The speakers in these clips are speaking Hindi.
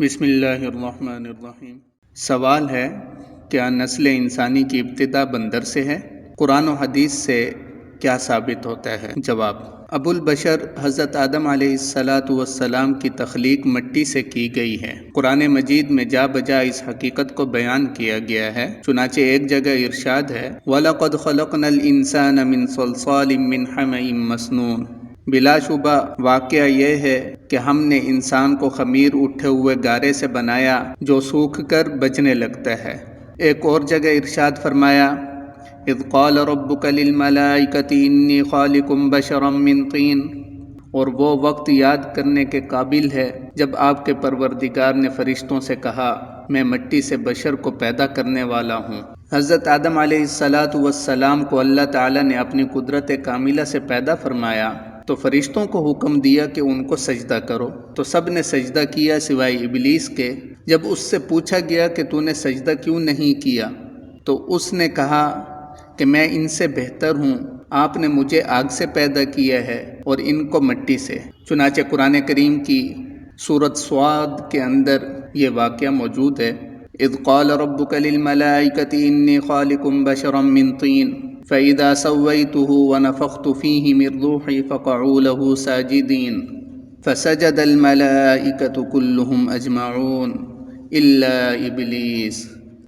बिस्मिल्लाहिर्रहमानिर्रहीम सवाल है क्या नस्ल इंसानी की इब्तदा बंदर से है कुरान और हदीस से क्या साबित होता है? जवाब, अबुल बशर हज़रत आदम सलाम की तख्लीक मिट्टी से की गई है। कुरान मजीद में जा बजा इस हकीकत को बयान किया गया है। चुनाचे एक जगह इरशाद है, वलक़द खलक़नल इंसान मिन सलसालिम मिन मसनून। बिलाशुबा वाक़ यह है कि हमने इंसान को खमीर उठे हुए गारे से बनाया, जो सूख कर बचने लगता है। एक और जगह इरशाद फरमाया इदक़ाल रब्बुकलिलमलाइकति इन्नी खालिकुम बशरम मिन तीन और वो वक्त याद करने के काबिल है जब आपके परवरदिगार ने फरिश्तों से कहा, मैं मिट्टी से बशर को पैदा करने वाला हूँ। हज़रत आदम सलाम को अल्लाह ताला ने अपनी कुदरत कामिला से पैदा फरमाया तो फरिश्तों को हुक्म दिया कि उनको सजदा करो। तो सबने सजदा किया सिवाय इबलीस के। जब उससे पूछा गया कि तूने सजदा क्यों नहीं किया तो उसने कहा कि मैं इनसे बेहतर हूँ। आपने मुझे आग से पैदा किया है और इनको मिट्टी से। चुनाचे कुरान करीम की सूरत स्वाद के अंदर ये वाक़ मौजूद है। इदक़ाल रब्बुकलिलमलाइकति खालिकुम बशरम मिन तीन। फ़ैदा सवैतुहु व नफ़ख्त फ़ीहि मिर रूही फ़क़ऊ लहु साजिदीन। फ़सजद अलमलाइकत कुल्लुहुम अजमऊन। इल्ला इबलीस।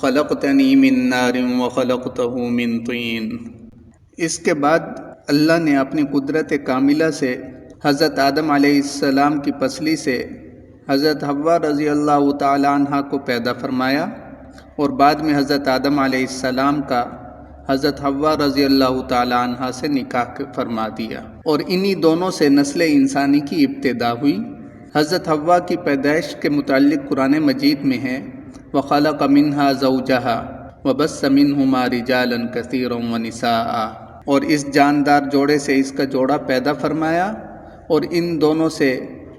खलकतनी मिन नारिम व खलकतहू मिन तीन इसके बाद अल्लाह ने अपनी कुदरत कामिला से हज़रत आदम आसमाम की पसली से हज़रत हवा रज़ी अल्लाह तहा को पैदा फरमाया और बाद में हज़रत आदम आसमाम का हज़रत हवा रज़ी अल्लाह तहा से निकाह फरमा दिया। और इन्हीं दोनों से नस्ल इंसानी की इब्तदा हुई। हज़रत हवा की पैदाइश के मुतल कुरान मजीद में है वखल कमिनहा जऊजहा वबसमिन हुमा रिजालन कसीर व निसा और इस जानदार जोड़े से इसका जोड़ा पैदा फरमाया और इन दोनों से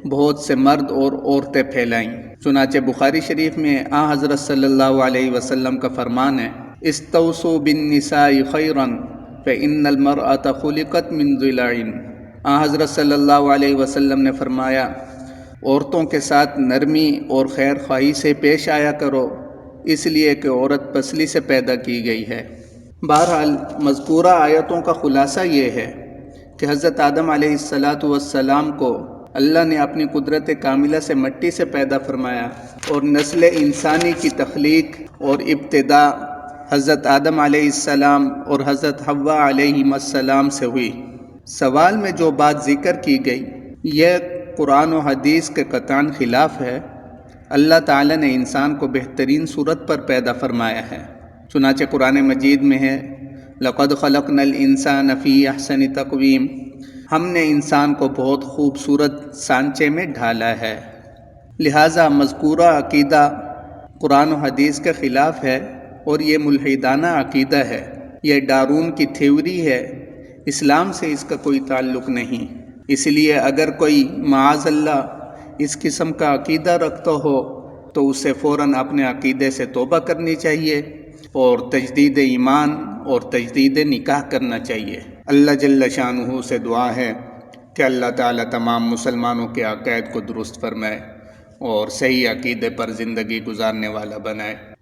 बहुत से मर्द और औरतें फैलाईं। चुनाचे बुखारी शरीफ में आ हज़रत सल्लल्लाहु अलैहि वसल्लम का फरमान है इस्तवसो बिन निसाई खैरन फ़ इन्नलमरअत खुलिकत मिन ज़िलाइन। आ हज़रत अलैहि वसल्लम ने फरमाया, औरतों के साथ नरमी और खैर ख्वाही से पेश आया करो, इसलिए कि औरत पसली से पैदा की गई है। बहरहाल, मज़कूरा आयतों का ख़ुलासा ये है कि हज़रत आदम सलाम को अल्लाह ने अपनी कुदरत कामिला से मट्टी से पैदा फरमाया और नस्ल इंसानी की तख्लीक और इब्तदा हज़रत आदम सलाम और हज़रत हवा सलाम से हुई। सवाल में जो बात ज़िक्र की गई, यह कुरान और हदीस के कतान खिलाफ है। अल्लाह ताला ने इंसान को बेहतरीन सूरत पर पैदा फरमाया है। चुनाचे कुरान मजीद में है, लक़द खलक नल इंसान फ़ी अहसन तकवीम। हमने इंसान को बहुत खूबसूरत सांचे में ढाला है। लिहाजा मज़कूरा अकीदा कुरान हदीस के ख़िलाफ़ है। और ये मुलहिदाना अकीदा है यह डारून की थ्योरी है, इस्लाम से इसका कोई ताल्लुक़ नहीं। इसलिए अगर कोई माजल्ला इस किस्म का अकीदा रखता हो तो उसे फ़ौर अपने अकीदे से तोबा करनी चाहिए और तजदीद ईमान और तजदीद निकाह करना चाहिए। अल्लाह जल्ल शाह से दुआ है कि अल्लाह ताला तमाम मुसलमानों के अक़ैद को दुरुस्त फरमाए और सही अकीदे पर ज़िंदगी गुजारने वाला बनाए।